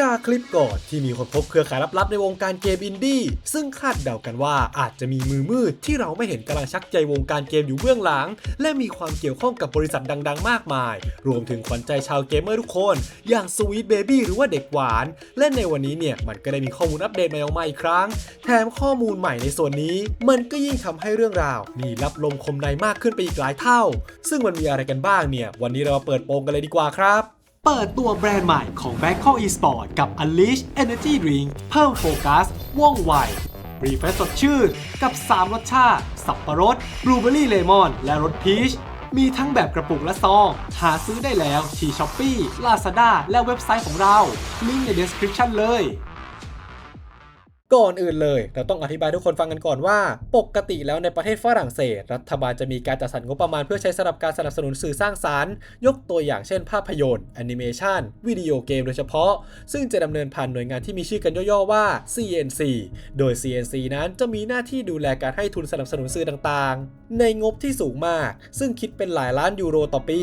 จากคลิปก่อนที่มีคนพบเครือข่ายลับๆ ในวงการเกมอินดี้ซึ่งคาดเดากันว่าอาจจะมีมือมืดที่เราไม่เห็นกำลังชักใจวงการเกมอยู่เบื้องหลัง และมีความเกี่ยวข้องกับบริษัทดัง ๆ มากมาย รวมถึงขวัญใจชาวเกมเมอร์ทุกคน อย่าง Sweet Baby หรือว่าเด็กหวาน และในวันนี้เนี่ยมันก็ได้มีข้อมูลอัปเดตใหม่ออกมาอีกครั้ง แถมข้อมูลใหม่ในส่วนนี้ มันก็ยิ่งทำให้เรื่องราวมีรับลมคมในมากขึ้นไปอีกหลายเท่า ซึ่งมันมีอะไรกันบ้างเนี่ยวันนี้เรามาเปิดโปงกันเลยดีกว่าครับ เปิดตัวแบรนด์ใหม่ของ b a c k o Esport กับ Unleash Energy Drink เพิ่มโฟกัส ว่องไวรีเฟรชสดชื่น กับ 3 รสชาติ สับปะรดบลูเบอรี่เลมอน และรสพีชมีทั้งแบบกระปุกและซอง หาซื้อได้แล้วที่ Shopee Lazada และเว็บไซต์ของเรา ลิงก์ใน description เลย ก่อนอื่นเลย เราต้องอธิบายทุกคนฟังกันก่อนว่า ปกติแล้วในประเทศฝรั่งเศส รัฐบาลจะมีการจัดสรรงบประมาณเพื่อใช้สำหรับการสนับสนุนสื่อสร้างสารรค์ ยกตัวอย่างเช่นภาพยนตร์แอนิเมชันวิดีโอเกมโดยเฉพาะ ซึ่งจะดำเนินผ่านหน่วยงานที่มีชื่อกันย่อๆว่า CNC โดย CNC นั้นจะมีหน้าที่ดูแลการให้ทุนสนับสนุนสื่อต่างๆ ในงบที่สูงมาก ซึ่งคิดเป็นหลายล้านยูโรต่อปี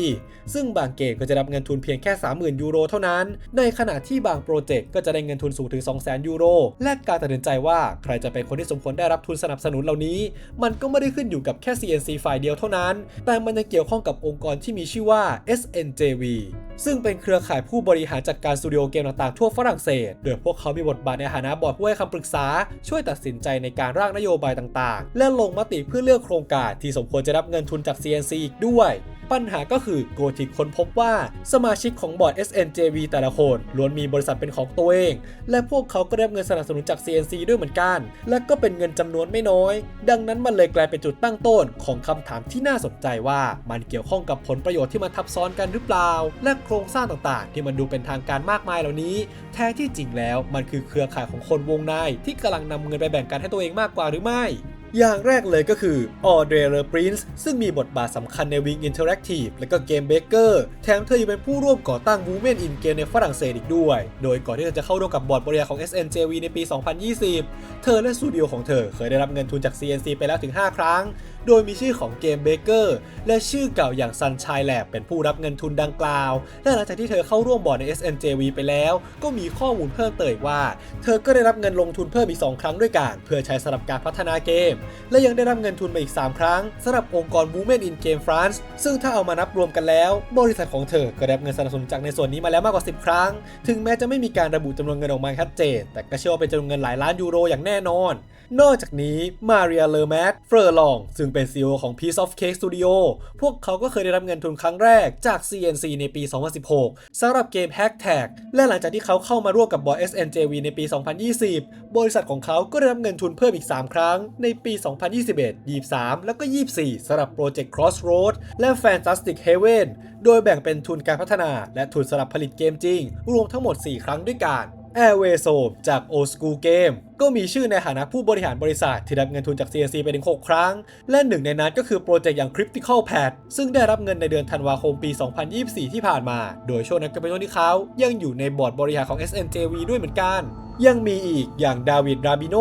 ซึ่งบางเกมก็จะรับเงินทุนเพียงแค่ 30,000 ยูโรเท่านั้น ในขณะที่บางโปรเจกต์ก็จะได้เงินทุนสูงถึง 200,000 ยูโร และการตัดินใจว่าใครจะเป็นคนที่สมควรได้รับทุนสนับสนุนเหล่านี้ มันก็ไม่ได้ขึ้นอยู่กับแค่ CNC ฝ่ายเดียวเท่านั้น แต่มันยังเกี่ยวข้องกับองค์กรที่มีชื่อว่า SNJV ซึ่งเป็นเครือข่ายผู้บริหารจัดการสตูดิโอเกมต่างๆทั่วฝรั่งเศส โดยพวกเขามีบทบาทในฐานะบอร์ดผู้ให้คำปรึกษา ช่วยตัดสินใจในการร่างนโยบายต่างๆ และลงมติเพื่อเลือกโครงการที่สมควรจะรับเงินทุนจาก CNC อีกด้วย ปัญหาก็คือโกธิกค้นพบว่าสมาชิกของบอร์ด SNJV แต่ละคนล้วนมีบริษัทเป็นของตัวเอง และพวกเขาก็ได้เงินสนับสนุนจาก CNC ด้วยเหมือนกัน และก็เป็นเงินจำนวนไม่น้อย ดังนั้นมันเลยกลายเป็นจุดตั้งต้นของคำถามที่น่าสนใจว่ามันเกี่ยวข้องกับผลประโยชน์ที่มันทับซ้อนกันหรือเปล่า และโครงสร้างต่างๆ ที่มันดูเป็นทางการมากมายเหล่านี้ แท้ที่จริงแล้วมันคือเครือข่ายของคนวงในที่กำลังนำเงินไปแบ่งกันให้ตัวเองมากกว่าหรือไม่ อย่างแรกเลยก็คือออเดรเลอร์ปรินซ์ซึ่งมีบทบาทสำคัญใน Wing Interactive และก็เกม Baker แถมเธอยังเป็นผู้ร่วมก่อตั้ง Women in Game ในฝรั่งเศสอีกด้วย โดยก่อนที่เธอจะเข้าร่วมกับบอร์ดบริหารของ SNJV ในปี 2020 เธอและสตูดิโอของเธอเคยได้รับเงินทุนจาก CNC ไปแล้วถึง 5 ครั้ง โดยมีชื่อของเกม Baker และชื่อเก่าอย่าง Sunshine Lab เป็นผู้รับเงินทุนดังกล่าว และหลังจากที่เธอเข้าร่วมบอร์ดใน SNJV ไปแล้ว ก็มีข้อมูลเพิ่มเติมว่า เธอก็ได้รับเงินลงทุนเพิ่มอีก 2 ครั้งด้วยกัน เพื่อใช้สำหรับการพัฒนาเกม และยังได้รับเงินทุนมาอีก 3 ครั้งสำหรับองค์กร Women in Game France ซึ่งถ้าเอามานับรวมกันแล้ว บริษัทของเธอก็ได้รับเงินสนับสนุนจากในส่วนนี้มาแล้วมากกว่า 10 ครั้ง ถึงแม้จะไม่มีการระบุจำนวนเงินออกมาชัดเจน แต่ก็เชื่อว่าเป็นจำนวนเงินหลายล้านยูโรอย่างแน่นอน นอกจากนี้มาเรียเลอแมดเฟอร์ลองซึ่งเป็น CEO ของ Piece of Cake Studio พวกเขาก็เคยได้รับเงินทุนครั้งแรกจาก CNC ในปี 2016 สำหรับเกม Hack Tag และหลังจากที่เขาเข้ามาร่วมกับบอร์ด SNJV ในปี 2020 บริษัทของเขาก็ได้รับเงินทุนเพิ่มอีก 3 ครั้ง ในปี 2021 23 แล้วก็ 24 สำหรับโปรเจกต์ Crossroad และ Fantastic Heaven โดยแบ่งเป็นทุนการพัฒนาและทุนสำหรับผลิตเกมจริง รวมทั้งหมด 4 ครั้งด้วยกัน Airway s o จาก Old School Game ก็มีชื่อในฐานะผู้บริหารบริษัทที่รับเงินทุนจาก CNC ไปถึง 6 ครั้ง และหนึ่งในนั้นก็คือโปรเจกต์อย่าง Critical Pad ซึ่งได้รับเงินในเดือนธันวาคมปี 2024 ที่ผ่านมา โดยช่วงนั้นก็เป็นช่วงที่เขายังอยู่ในบอร์ดบริหารของ SNJV ด้วยเหมือนกัน ยังมีอีกอย่างดาวิดราบิโน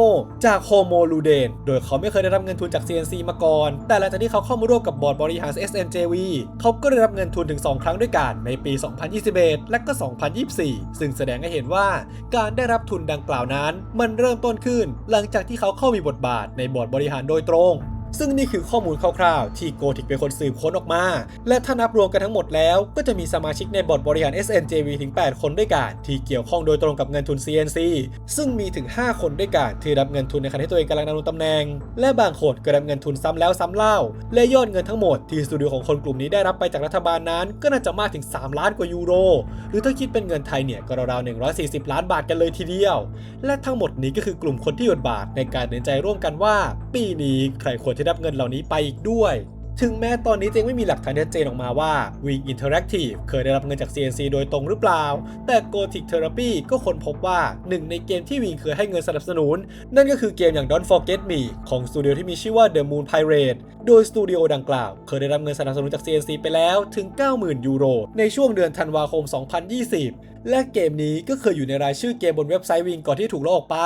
จากโฮโมลูเดน โดยเขาไม่เคยได้รับเงินทุนจาก CNC มาก่อน แต่หลังจากที่เขาเข้ามาร่วมกับบอร์ดบริหาร SNJV เขาก็ได้รับเงินทุนถึง 2 ครั้งด้วยกันในปี 2021 และก็ 2024 ซึ่งแสดงให้เห็นว่าการได้รับทุนดังกล่าวนั้น มันเริ่มต้นขึ้น หลังจากที่เขาเข้ามีบทบาทในบอร์ดบริหารโดยตรง ซึ่งนี่คือข้อมูลคร่าวๆ ที่โกธิกเป็นคนสืบค้นออกมา และถ้านับรวมกันทั้งหมดแล้ว ก็จะมีสมาชิกในบอร์ดบริหาร SNJV ถึง 8 คนด้วยกัน ที่เกี่ยวข้องโดยตรงกับเงินทุน CNC ซึ่งมีถึง 5 คนด้วยกันที่รับเงินทุนในขณะที่ตัวเองกำลังดำรงตำแหน่ง และบางคนก็รับเงินทุนซ้ำแล้วซ้ำเล่า และยอดเงินทั้งหมดที่สตูดิโอของคนกลุ่มนี้ได้รับไปจากรัฐบาลนั้น ก็น่าจะมากถึง 3 ล้านกว่ายูโร หรือถ้าคิดเป็นเงินไทยเนี่ยก็ราวๆ140 ล้านบาทกันเลยทีเดียว และทั้งหมดนี้ก็คือกลุ่มคนที่หยดบาทในการตัดสินใจร่วมกันว่า ปีนี้ใครควรจะได้รับเงินเหล่านี้ไปอีกด้วย ถึงแม้ตอนนี้จะยังไม่มีหลักฐานชัดเจนออกมาว่า Wing Interactive เคยได้รับเงินจาก CNC โดยตรงหรือเปล่า แต่ Gothic Therapy ก็ค้นพบว่าหนึ่งในเกมที่ Wing เคยให้เงินสนับสนุน นั่นก็คือเกมอย่าง Don't Forget Me ของสตูดิโอที่มีชื่อว่า The Moon Pirate โดยสตูดิโอดังกล่าว เคยได้รับเงินสนับสนุนจาก CNC ไปแล้วถึง 90,000 ยูโร ในช่วงเดือนธันวาคม 2020 และเกมนี้ก็เคยอยู่ในรายชื่อเกมบนเว็บไซต์วิงก่อนที่ถูกลบออกไป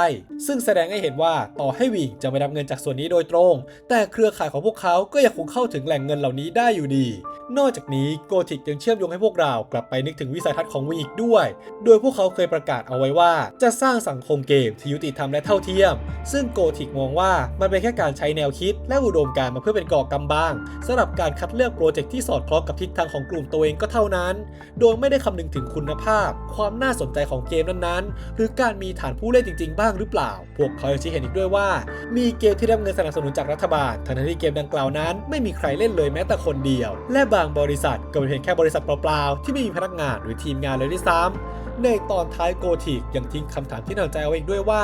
ซึ่งแสดงให้เห็นว่าต่อให้วิงจะไม่รับเงินจากส่วนนี้โดยตรง แต่เครือข่ายของพวกเขาก็ยังคงเข้าถึงแหล่งเงินเหล่านี้ได้อยู่ดี นอกจากนี้โกธิกยังเชื่อมโยงให้พวกเรากลับไปนึกถึงวิสัยทัศน์ของวิงอีกด้วย โดยพวกเขาเคยประกาศเอาไว้ว่า จะสร้างสังคมเกมที่ยุติธรรมและเท่าเทียม ซึ่งโกธิกมองว่ามันเป็นแค่การใช้แนวคิด และอุดมการณ์มาเพื่อเป็นก่อกำบังสำหรับการคัดเลือกโปรเจกต์ที่สอดคล้องกับทิศทางของกลุ่มตัวเองก็เท่านั้น โดยไม่ได้คำนึงถึงคุณภาพความน่าสนใจของเกมนั้นๆ หรือการมีฐานผู้เล่นจริง ๆ บ้างหรือเปล่า พวกเขายังชี้เห็นอีกด้วยว่า มีเกมที่ได้รับเงินสนับสนุนจากรัฐบาลทั้งที่เกมดังกล่าวนั้น ไม่มีใครเล่นเลยแม้แต่คนเดียว และบางบริษัทก็เป็นเพียงแค่บริษัทเปล่าๆที่ไม่มีพนักงานหรือทีมงานเลยด้วยซ้ำในตอนท้ายโกธิกยังทิ้งคำถามที่น่าสนใจเอาไว้อีกด้วยว่า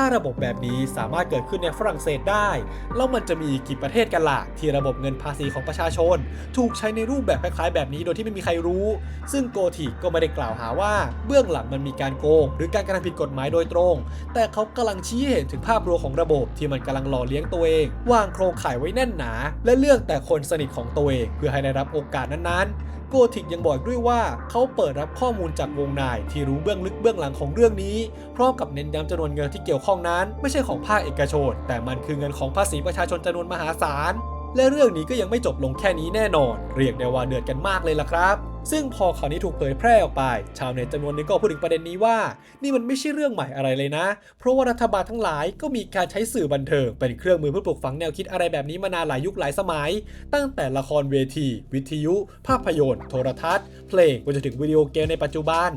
ถ้าระบบแบบนี้สามารถเกิดขึ้นในฝรั่งเศสได้ แล้วมันจะมีกี่ประเทศกันล่ะที่ระบบเงินภาษีของประชาชน ถูกใช้ในรูปแบบคล้ายๆ แบบนี้โดยที่ไม่มีใครรู้ ซึ่งโกธิก็ไม่ได้กล่าวหาว่าเบื้องหลังมันมีการโกง หรือการกระทำผิดกฎหมายโดยตรง แต่เขากำลังชี้เห็นถึงภาพรวมของระบบที่มันกำลังหล่อเลี้ยงตัวเอง วางโครงข่ายไว้แน่นหนา และเลือกแต่คนสนิทของตัวเองเพื่อให้ได้รับโอกาสนั้นๆ โกธิกยังบอกอีกด้วยว่าเขาเปิดรับข้อมูลจากวงในที่รู้เบื้องลึกเบื้องหลังของเรื่องนี้ พร้อมกับเน้นย้ำจำนวนเงินที่เกี่ยวข้องนั้น ไม่ใช่ของภาคเอกชน แต่มันคือเงินของภาษีประชาชนจำนวนมหาศาลและเรื่องนี้ก็ยังไม่จบลงแค่นี้แน่นอน เรียกได้ว่าเดือดกันมากเลยล่ะครับ ซึ่งพอข่าวนี้ถูกเผยแพร่ออกไป ชาวเน็ตจำนวนหนึงก็พูดถึงประเด็นนี้ว่า นี่มันไม่ใช่เรื่องใหม่อะไรเลยนะ เพราะว่ารัฐบาลทั้งหลายก็มีการใช้สื่อบันเทิงเป็นเครื่องมือเพื่อปลูกฝังแนวคิดอะไรแบบนี้มานานหลายยุคหลายสมัย ตั้งแต่ละครเวที วิทยุ ภาพยนตร์ โทรทัศน์ เพลงไปจนถึงวิดีโอเกมในปัจจุบัน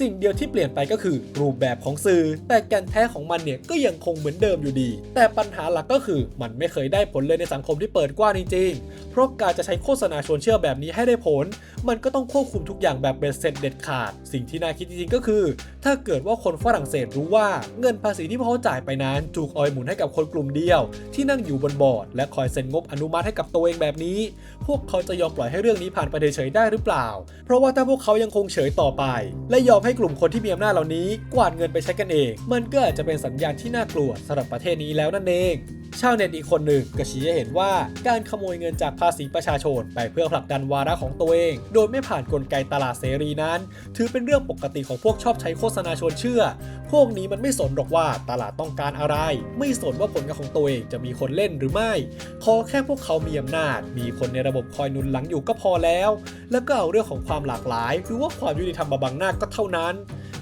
สิ่งเดียวที่เปลี่ยนไปก็คือรูปแบบของสื่อ แต่แกนแท้ของมันเนี่ยก็ยังคงเหมือนเดิมอยู่ดี แต่ปัญหาหลักก็คือมันไม่เคยได้ผลเลยในสังคมที่เปิดกว้างจริง เพราะการจะใช้โฆษณาชวนเชื่อแบบนี้ให้ได้ผล มันก็ต้องควบคุมทุกอย่างแบบเบ็ดเสร็จเด็ดขาด สิ่งที่น่าคิดจริงๆก็คือ ถ้าเกิดว่าคนฝรั่งเศสรู้ว่าเงินภาษีที่พวกเขาจ่ายไปนั้นถูกออยหมุนให้กับคนกลุ่มเดียว ที่นั่งอยู่บนบอร์ด และคอยเซ็นงบอนุมัติให้กับตัวเองแบบนี้ พวกเขาจะยอมปล่อยให้เรื่องนี้ผ่านไปเฉยๆได้หรือเปล่า เพราะว่าถ้าพวกเขายังคงเฉยต่อไป และยอมให้กลุ่มคนที่มีอำนาจเหล่านี้ กวาดเงินไปใช้กันเอง มันก็อาจจะเป็นสัญญาณที่น่ากลัวสำหรับประเทศนี้แล้วนั่นเอง ชาวเน็ตอีกคนหนึ่งก็ชี้ให้เห็นว่าการขโมยเงินจากภาษีประชาชน ไปเพื่อผลักดันวาระของตัวเอง โดยไม่ผ่านกลไกตลาดเสรีนั้น ถือเป็นเรื่องปกติของพวกชอบใช้โฆษณาชวนเชื่อ พวกนี้มันไม่สนหรอกว่าตลาดต้องการอะไร ไม่สนว่าผลงานของตัวเองจะมีคนเล่นหรือไม่ ขอแค่พวกเขามีอำนาจ มีคนในระบบคอยนุนหลังอยู่ก็พอแล้ว แล้วก็เอาเรื่องของความหลากหลาย หรือว่าความยุติธรรมมาบังหน้าก็เท่านั้น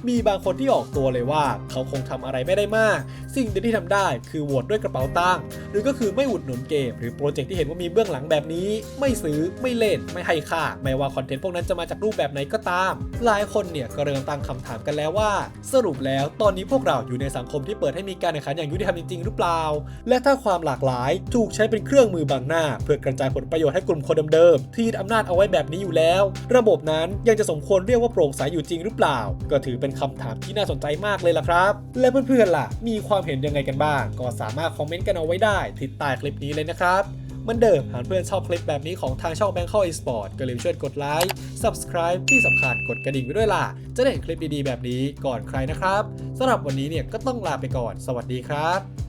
มีบางคนที่ออกตัวเลยว่า เขาคงทำอะไรไม่ได้มาก สิ่งเดียวที่ทำได้คือโหวตด้วยกระเป๋าตังค์หรือก็คือไม่อุดหนุนเกม หรือโปรเจกต์ที่เห็นว่ามีเบื้องหลังแบบนี้ ไม่ซื้อไม่เล่นไม่ให้ค่าไม่ว่าคอนเทนต์พวกนั้นจะมาจากรูปแบบไหนก็ตาม หลายคนเนี่ยก็เริ่มตั้งคำถามกันแล้วว่า สรุปแล้วตอนนี้พวกเราอยู่ในสังคมที่เปิดให้มีการแข่งขันอย่างยุติธรรมจริงๆหรือเปล่า และถ้าความหลากหลายถูกใช้เป็นเครื่องมือบังหน้า เพื่อกระจายผลประโยชน์ให้กลุ่มคนเดิมๆที่ยึดอำนาจเอาไว้แบบนี้อยู่แล้ว ระบบนั้นยังจะสมควรเรียกว่าโปร่งใสอยู่จริงหรือเปล่า ก็ถือเป็นคำถามที่น่าสนใจมากเลยล่ะครับ และเพื่อนๆล่ะ มีความเห็นยังไงกันบ้าง ก็สามารถคอมเมนต์กันเอาไว้ได้ที่ใต้คลิปนี้เลยนะครับเหมันเดิมหากเพื่อนชอบคลิปแบบนี้ของทางช่อง Bangkok Esport ก็ลืมช่วยกดไลค์ Subscribe ที่สำคัญกดกระดิ่งไว้ด้วยล่ะ จะได้เห็นคลิปดีๆแบบนี้ก่อนใครนะครับสำหรับวันนี้เนี่ยก็ต้องลาไปก่อน สวัสดีครับ